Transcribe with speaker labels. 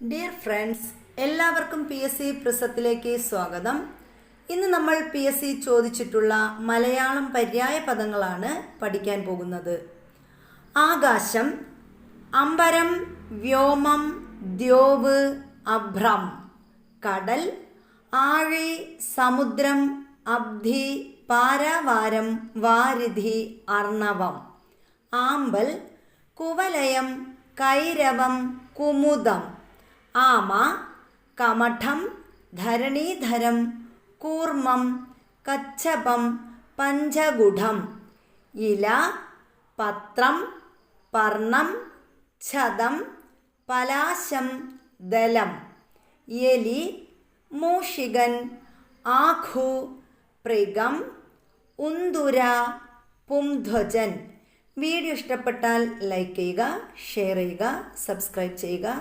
Speaker 1: Dear friends എല്ലാവർക്കും P S C പ്രിസത്തിലേക്ക് സ്വാഗതം. ഇന്ന് നമ്മൾ പി എസ് സി ചോദിച്ചിട്ടുള്ള മലയാളം പര്യായ പദങ്ങളാണ് പഠിക്കാൻ പോകുന്നത്. ആകാശം അമ്പരം വ്യോമം ദ്യോവ് അഭ്രം കടൽ ആഴി സമുദ്രം അബ്ധി പാരാവാരം വാരിധി അർണവം ആമ്പൽ കുവലയം കൈരവം കുമുദം ആമ കമഠം ധരണീധരം കൂർമ്മം കച്ഛപം പഞ്ചഗുഢം ഇല പത്രം പർണം ഛതം പലാശം ദലം എലി മൂഷികൻ ആഖു പ്രികം ഉന്തുര പുംധ്വജൻ. വീഡിയോ ഇഷ്ടപ്പെട്ടാൽ ലൈക്ക് ചെയ്യുക ഷെയർ ചെയ്യുക സബ്സ്ക്രൈബ് ചെയ്യുക.